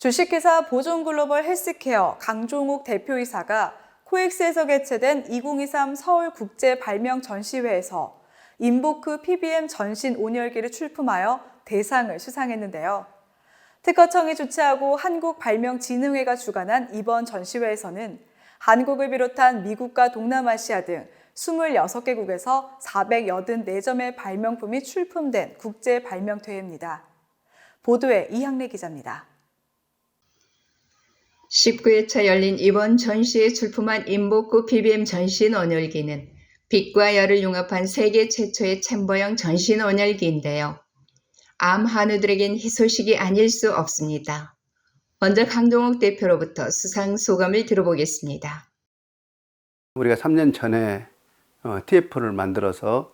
주식회사 보존글로벌 헬스케어 강종욱 대표이사가 코엑스에서 개최된 2023 서울국제발명 전시회에서 인보크 PBM 전신 온열기를 출품하여 대상을 수상했는데요. 특허청이 주최하고 한국발명진흥회가 주관한 이번 전시회에서는 한국을 비롯한 미국과 동남아시아 등 26개국에서 484점의 발명품이 출품된 국제 발명대회입니다. 보도에 이향래 기자입니다. 19회차 열린 이번 전시에 출품한 인보쿠 PBM 전신 온열기는 빛과 열을 융합한 세계 최초의 챔버형 전신 온열기인데요. 암 한우들에겐 희소식이 아닐 수 없습니다. 먼저 강동욱 대표로부터 수상 소감을 들어보겠습니다. 우리가 3년 전에 어, TF를 만들어서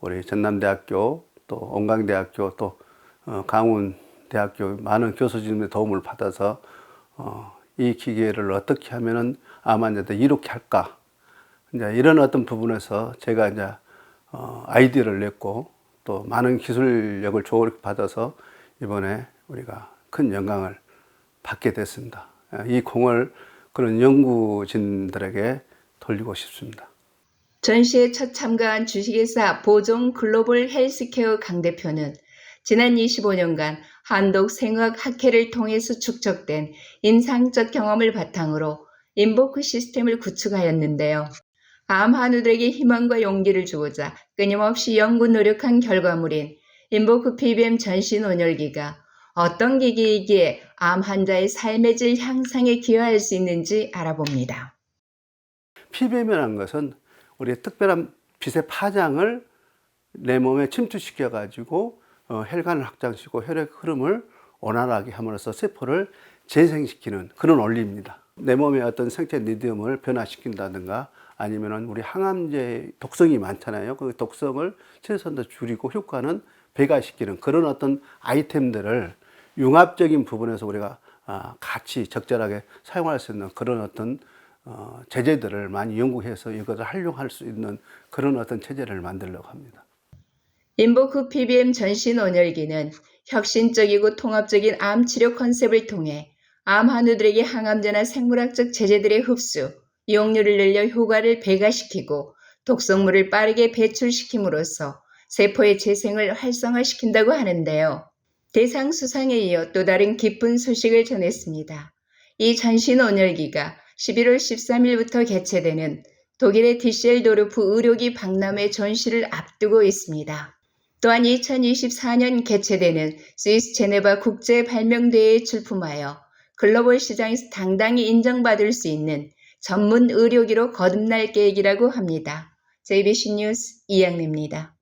우리 전남대학교 또 온강대학교 또 어, 강원대학교 많은 교수진의 도움을 받아서 어, 이 기계를 어떻게 하면은 암 환자들 이롭게 할까 이제 이런 어떤 부분에서 제가 이제 어, 아이디어를 냈고 또 많은 기술력을 조언을 받아서 이번에 우리가 큰 영광을 받게 됐습니다. 이 공을 그런 연구진들에게 돌리고 싶습니다. 전시에 첫 참가한 주식회사 보종 글로벌 헬스케어 강 대표는 지난 25년간 한독 생화학 학회를 통해서 축적된 임상적 경험을 바탕으로 인보크 시스템을 구축하였는데요. 암 한우들에게 희망과 용기를 주고자 끊임없이 연구 노력한 결과물인 인보크 PBM 전신 온열기가 어떤 기기이기에 암 환자의 삶의 질 향상에 기여할 수 있는지 알아봅니다. PBM이라는 것은 우리의 특별한 빛의 파장을 내 몸에 침투시켜 가지고 어, 혈관을 확장시키고 혈액 흐름을 원활하게 함으로써 세포를 재생시키는 그런 원리입니다. 내 몸의 어떤 생체 리듬을 변화시킨다든가 아니면은 우리 항암제 독성이 많잖아요. 그 독성을 최선도 줄이고 효과는 배가시키는 그런 어떤 아이템들을 융합적인 부분에서 우리가 아, 같이 적절하게 사용할 수 있는 그런 어떤 어, 제재들을 많이 연구해서 이것을 활용할 수 있는 그런 어떤 체제를 만들려고 합니다. 인보크 PBM 전신 온열기는 혁신적이고 통합적인 암 치료 컨셉을 통해 암 한우들에게 항암제나 생물학적 제재들의 흡수, 이용률을 늘려 효과를 배가시키고 독성물을 빠르게 배출시킴으로써 세포의 재생을 활성화시킨다고 하는데요. 대상 수상에 이어 또 다른 기쁜 소식을 전했습니다. 이 전신 온열기가 11월 13일부터 개최되는 독일의 디셀도르프 의료기 박람회 전시를 앞두고 있습니다. 또한 2024년 개최되는 스위스 제네바 국제 발명대회에 출품하여 글로벌 시장에서 당당히 인정받을 수 있는 전문 의료기로 거듭날 계획이라고 합니다. JBC 뉴스 이양래입니다.